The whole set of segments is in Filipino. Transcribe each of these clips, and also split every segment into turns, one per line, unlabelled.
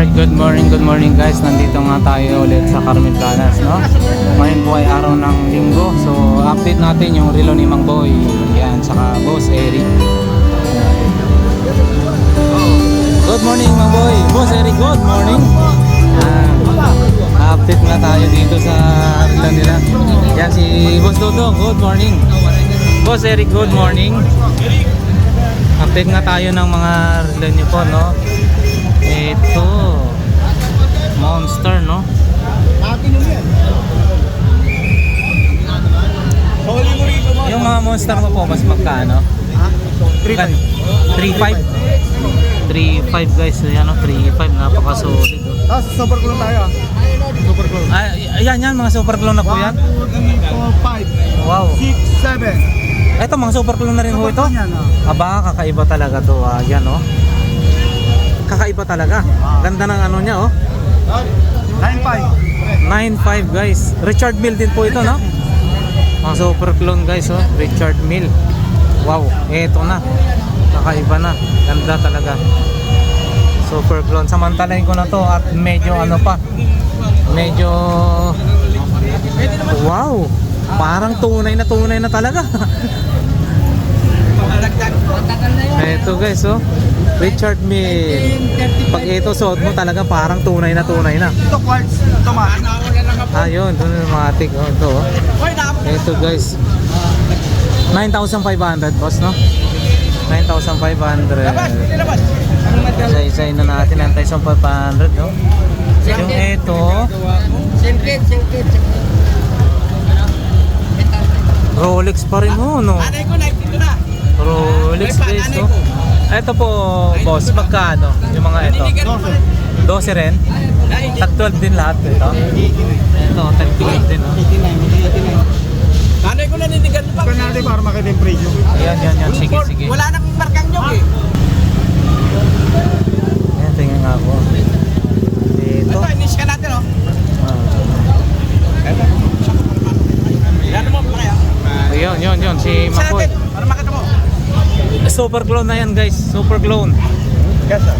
Alright, good morning, good morning guys. Nandito nga tayo ulit sa Carmen Planas, no? Ngayon po ay araw ng linggo. So, update natin yung relo ni Mang Boy. Yan, saka Boss Eric. Good morning, Mang Boy. Boss Eric, good morning. Ah, update nga tayo dito sa relo nila. Yan, si Boss Dodo, good morning. Boss Eric, good morning. Update nga tayo ng mga relo niyo po, no? Ito. Monster, no? Yung mga monster mo po, mas magkano?
Ha?
3.5 3.5 guys, yan o, 3.5 Napaka-solid oh.
Tapos super clone tayo ah. Super clone.
Ah, ayan yan, mga super clone na po
1,
yan
2, 3, 4, 5,
Wow
6, 7.
Ito, mga super clone na rin ho ito
Yan ah.
Aba, kakaiba talaga to ah. Yan oh Kakaiba talaga Ganda ng ano niya oh
9, 5.
9.5 guys. Richard Mill din po ito no? Mga super clone guys oh. Richard Mill. Wow, eto na. Kakaiba na. Ganda talaga. Super clone. Samantalain ko na to At medyo ano pa. Medyo Wow. Parang tunay na tunay na talaga Ito guys, oh. Richard Mille. Pag ito suot mo talaga parang tunay na tunay na.
Ito quartz automatic.
Ah, yun. Ito automatic. Oh, ito. Oh. Ito guys. 9,500 boss, no? 9,500. Isa-isay na natin ang 1,500, no? Yung ito. Rolex pa rin, oh, no?
Anay ko, 19. Pero
let's base, no? Ito po, boss, magkano yung mga ito? 12. 12 rin? Tag 12 din lahat ito. Ito, tag 12 din, no?
89, 89. Nanay ko naninigan pa.
Ito natin para makita yung presyo.
Ayan, yan, yan. Sige, sige.
Wala nang markang nyok eh.
Super clone na yan, guys. Super clone.
Yes sir.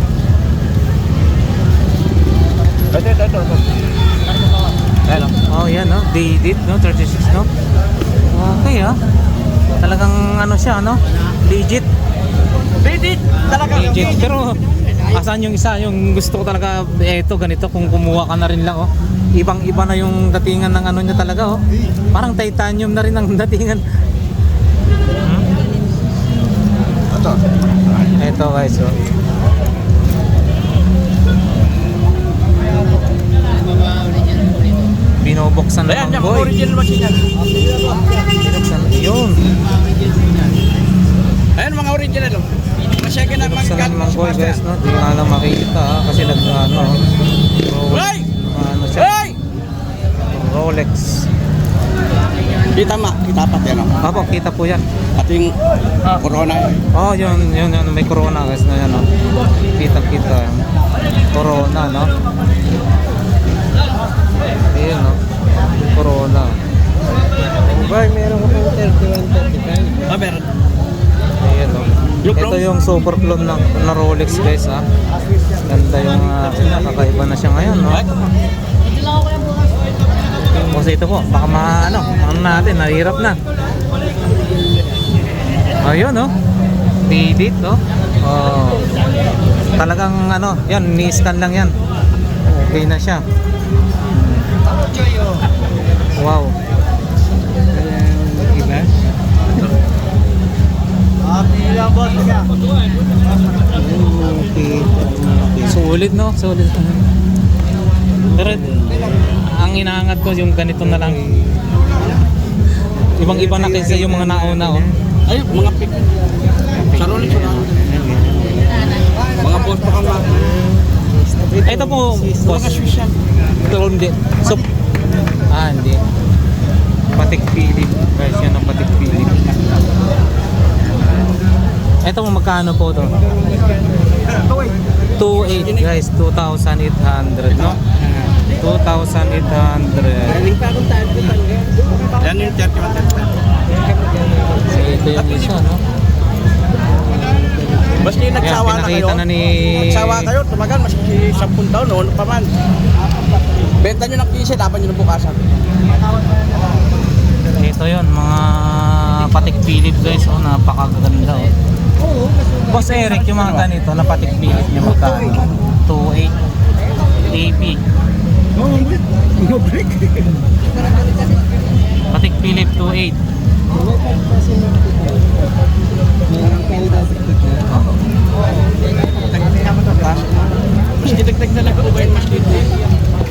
Ito, ito, ito.
Hello. Oh, yan, no? Dated, no? 36, no? Okay, ah. Talagang ano siya, no? Legit.
Bidit, talaga.
Legit. Pero, asan yung isa? Yung gusto ko talaga, eto, ganito. Kung kumuha ka na rin lang, oh. Ibang-iba na yung datingan ng ano niya talaga, oh. Parang titanium na rin ang datingan.
Ito.
Ito, guys, oh. Binubuksan
Ayan,
ng
yung
boy.
original machine yan.
Binubuksan. Yun.
Ayan, mga original oh. Masya ka na
Binubuksan
mag-
ng mga boy, guys, no? Di nga lang makita, ah, kasi nag, ano, Rolex. Ano siya? Rolex.
Kita ma, kita pa yan oh.
Apo, kita po yan.
Ating corona yun.
Oh, yun, yun, yun. May corona, guys, na yan, no? Kita, kita. Corona, no? Ayun, no? Corona.
Bar, meron ko pang 31, 35.
Ah, meron.
Ayan, no?
Yung
Ito yung super clone ng na Rolex, guys, ha? Ganda yung uh, kakaiba na siya ngayon, no? Kasi ito po, baka ma, ano, ano natin, nahirap na. Ayun, no? Pidit, no? Oh. Talagang, ano, yan, ni-scan lang yan. Okay na siya. Wow.
Iba?
Sulit, no? Sulit. Pero, ang inaangat ko yung ganito na lang. Ibang-iba na kasi yung mga nauna, oh.
Ayun, mga pick. Sa Rolex na. Mga boss pa ka mga.
Ito po, boss. Ito hindi. So, ah, hindi. Patik Philip. Guys, yan ang Patik Philip. Ito mo magkano po to? 2.8 guys, 2,800 no? 2,800
Galing pa akong tayo ko Yan yung 31, 35.
So ito yung isa no?
Maski
Ayan,
nagsawa na kayo.
na ni...
Nagsawa kayo, tumagal, maski 10 taon, noon pa man. Benta nyo ng 15, laban nyo ng bukasan.
Ito yon mga patik Philip guys, oh, napakaganda oh. Boss Eric, yung mga ganito na patik Philip niya magkano? 2.8 AP. Patik Philip 2.8.
Maski dagdag na lang ba yun, maski ito.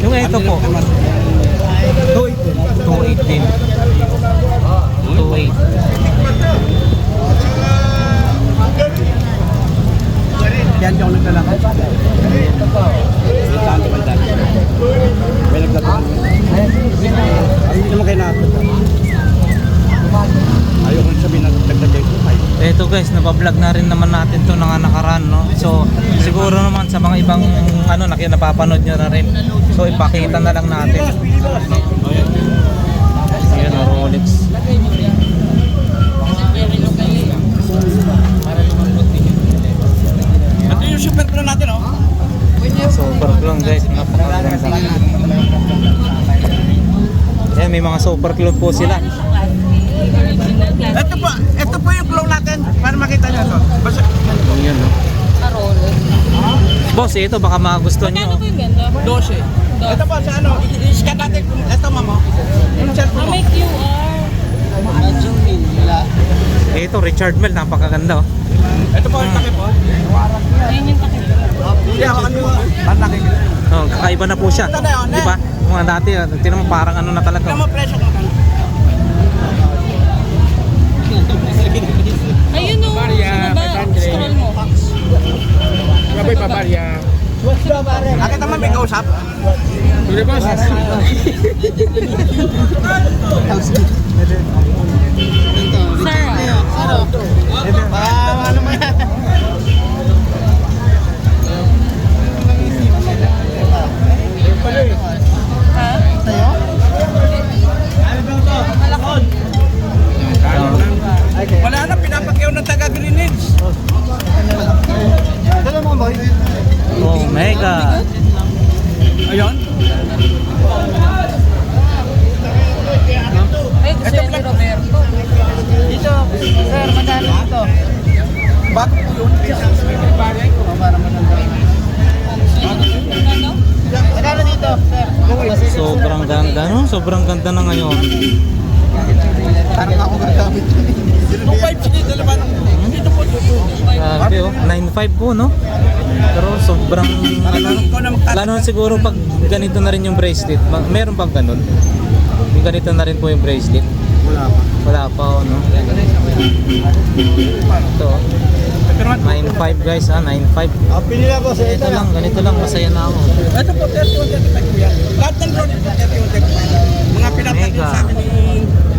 Yung ito po, 2.8 din. 2.8.
Yan yung naglalakad. May saan naman dati. May naglalakad. Ay, hindi naman kayo natin. Ayaw ko sabihin na dagdag kayo. Ay,
Ito guys, nabablog na rin naman natin to ng nakaraan, no? So, siguro naman sa mga ibang ano, naki napapanood nyo na rin. So, ipakita na lang natin. Ayan, oh, Rolex.
Ito yung super pro natin, oh.
Super clone guys, napakaganda. Ayan, may mga super clone po sila.
Ito po, ito po yung clone natin. Para makita nyo ito. Basta,
Yun, no? Boss, ito baka magustuhan nyo.
Ano po yung ganda?
12. Ito po sa ano, i-scan natin. kung- Ito, mama. Yung cellphone
Ah,
mo.
may QR.
Ito, Richard Mell, napakaganda. Oh.
Ito po, yung takip po.
Ayun yung takip.
Hindi ako ano. Panlaki.
Oh, kakaiba na po siya.
Ito na yun,
Di ba? Mga dati, ah, mo parang ano na talaga.
Tignan mo presyo ko.
Scroll mo.
Sabay pa barya. Nakita mo may kausap? Tuloy ba? Ayun.
Ay, gusto yan ni Roberto.
Dito, sir, magkano dito? Bago po yun. Para.
Ano?
Magkano dito, sir?
Sobrang ganda, no? Sobrang ganda na ngayon.
Parang ako gagamit. Yung 5 dito naman.
Grabe, oh. 9.5 po, no? Pero sobrang... Lalo siguro pag ganito na rin yung bracelet. Meron pang ganun. Yung ganito na rin po yung bracelet.
Wala pa.
Wala pa, oh, no? Ito, oh.
Pero mat-
9.5 guys, ah. 9.5.
Ah, pinila ko sa
Ito lang, ganito lang. Masaya na ako.
Ito po, 31 35 kuya. Lahat ng road po, 31 35. Mga
Mega.
sa akin ni.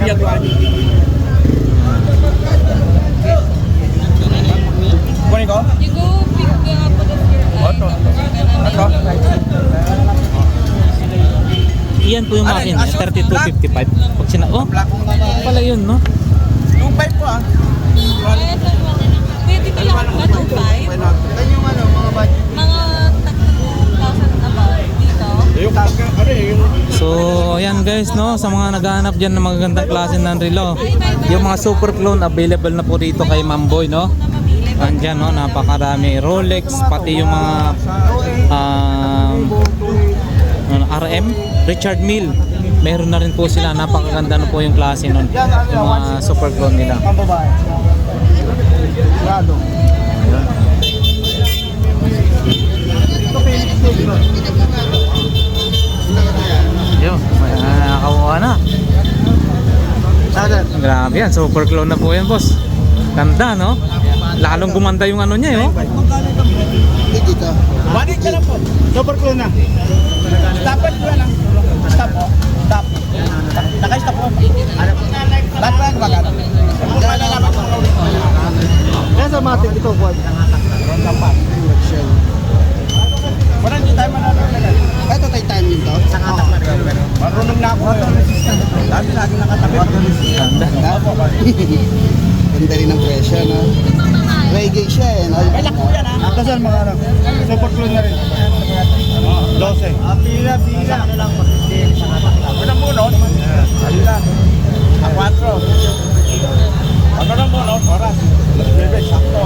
Kunin
po yung
Asus
3255. Pag sina... Oh, pala yun, no?
25 po ah.
Pwede ko lang ba itong five?
Ito yung ano, mga budget.
Mga tag 2,000 above dito.
So, ayan guys, no, sa mga naghahanap dyan ng magagandang klase ng relo, yung mga super clone available na po dito kay Mamboy, no? Andyan, no, napakarami. Rolex, pati yung mga um, ano, RM, Richard Mill. Meron na rin po sila, napakaganda na po yung klase nun. Yung mga super clone nila.
Grado.
May nakakawa na. Grabe yan, super clone na po yan, boss. Ganda, no? Lalong gumanda yung ano niya, eh, oh.
Balik ka lang po. Super cool na. Stopper ko lang. Stop po. Stop. Naka-stop po. Lahat pa gumagat. Kung malalaman ko lang.
Nasa matik ito, Juan.
Wala hindi tayo mananagalan.
Ito tayo time dito.
Sa katak na rin. Marunong na ako. Dati lagi nakatabi.
Ganda.
Rin ang presyo, no? Reggae siya eh. no?
May lako yan ha.
Ito sir, mga ano, super clone na rin. 12.
Ah, pila, pila. Ano lang, Unang bunot. Ayun lang. Ang 4. Ano lang bunot? Oras. Bebe, sakto.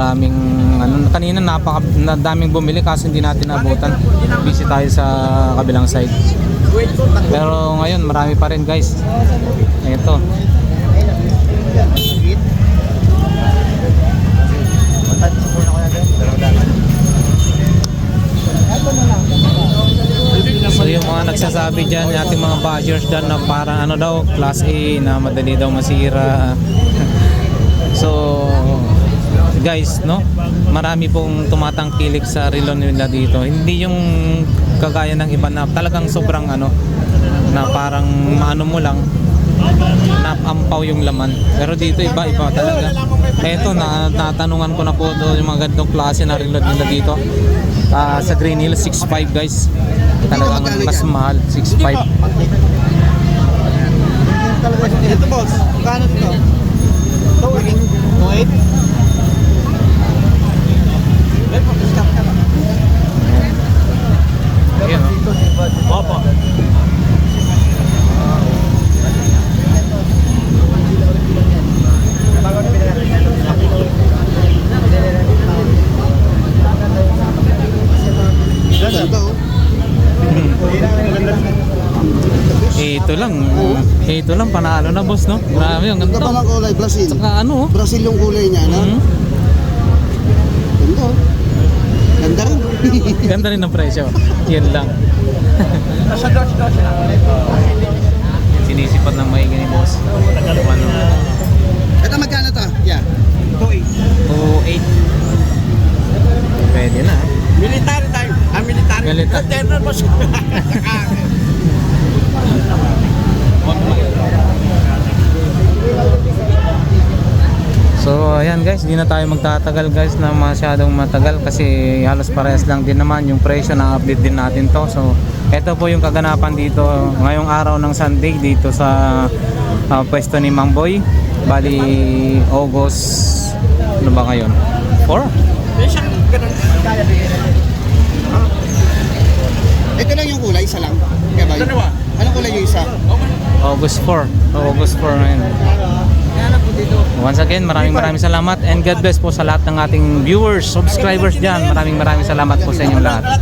No, napakaraming ano, kanina napaka na, daming bumili kaso hindi natin naabutan. Busy tayo sa kabilang side. Pero ngayon marami pa rin guys. Ito. So yung mga nagsasabi dyan, yung ating mga bashers dyan na parang ano daw, class A na madali daw masira. so guys, no? Marami pong tumatangkilik sa relo nila dito. Hindi yung kagaya ng iba na talagang sobrang ano na parang maano mo lang na ampaw yung laman. Pero dito iba iba talaga. Eto na natanungan ko na po doon yung mga ganitong klase na relo nila dito. Ah, sa Green Hill 6.5 guys. Talagang mas mahal 6.5.
Ito boss, kano ito?
Eh, ito lang. Eh, ito lang panalo na boss, no? Grabe yung
Ganda pa
ganito.
ng kulay, Brazil.
Saka ano, oh.
Brazil yung kulay niya, no?
Mhm.
Ganda oh. Ganda rin.
Ganda rin ng presyo. Yun lang.
Nasa dos-dos na.
Sinisipat ng maigi ni boss. Ano?
Ito magkano to? Yeah.
2.8. Pwede na. ah.
Military tayo. Ah, military.
Military.
General boss.
So ayan guys, hindi na tayo magtatagal guys na masyadong matagal kasi halos parehas lang din naman yung presyo na update din natin to. So ito po yung kaganapan dito ngayong araw ng Sunday dito sa ah, pwesto ni Mang Boy. Bali August ano ba ngayon? 4? August 4. August 4 ngayon. Once again, maraming maraming salamat and God bless po sa lahat ng ating viewers, subscribers dyan. Maraming maraming salamat po sa inyong lahat.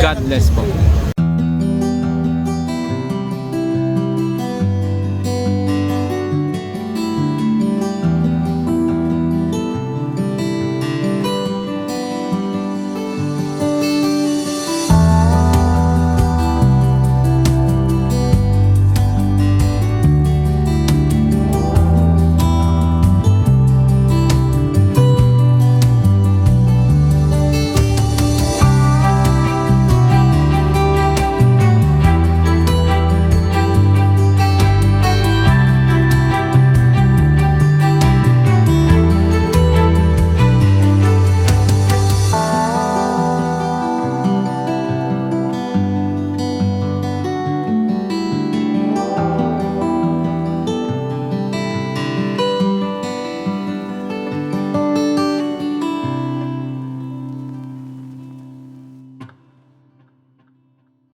God bless po.